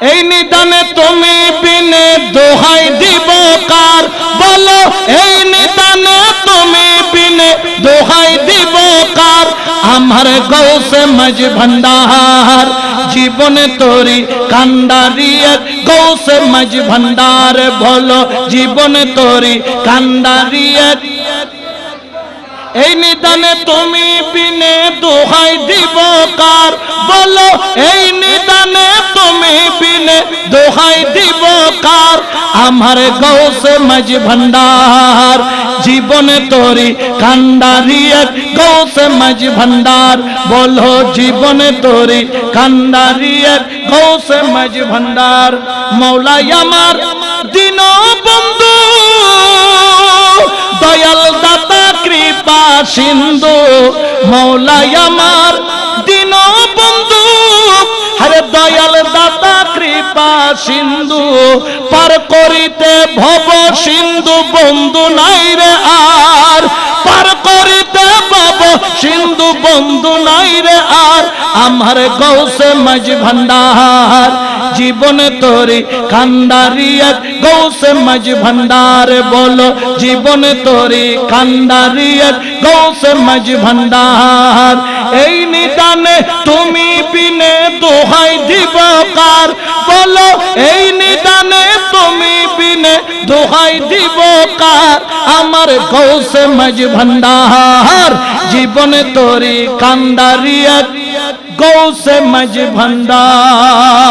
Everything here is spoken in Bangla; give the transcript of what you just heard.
এই নিদানে তুমি বিনে দোহাই দিব কার? বলো, এই নিদানে তুমি বিনে দোহাই দিব কার? আমার গৌসে মজ ভন্ডার, জীবনে তোরি কান্ডারিয়ে গৌসে মজ ভন্ডার, বলো, জীবনে তোরি কান্ডারিয়ে এই নিদানে তুমি বিনে দোহাই দিব কার? বলো, এই নিদানে দোহাই দিব কার? আমার গৌসে মজ ভন্ডার, জীবনে তোরি কান্ডারিয়ে গৌসে মজ ভন্ডার। বলো জীবনে তোরি কান্ডারিয়ে গৌসে মজ ভন্ডার। মৌলাই আমার দিন বন্ধু, দয়াল দাতা কৃপা সিন্ধু। মৌলাই আমার কৃপা সিন্ধু পার করিতে ভব সিন্ধু বন্ধু নাই রে বন্ধু নাই রে আর, আমার গৌসে মজ ভন্ডার। জীবনে তোরি কান্ডারিয়া গৌসে মজ ভন্ডার বলো। জীবনে তোরি কান্ডারিয়া গৌসে মজ ভন্ডার। এই নিদানে তুমি বিনে দোহাই দিব কার বলো। এই নিদানে তুমি বিনে দোহাই দিব কার আমার গৌসে মজ ভন্ডার। জীবনে তোরি কান্দারিয়া গৌসে মজ ভণ্ডার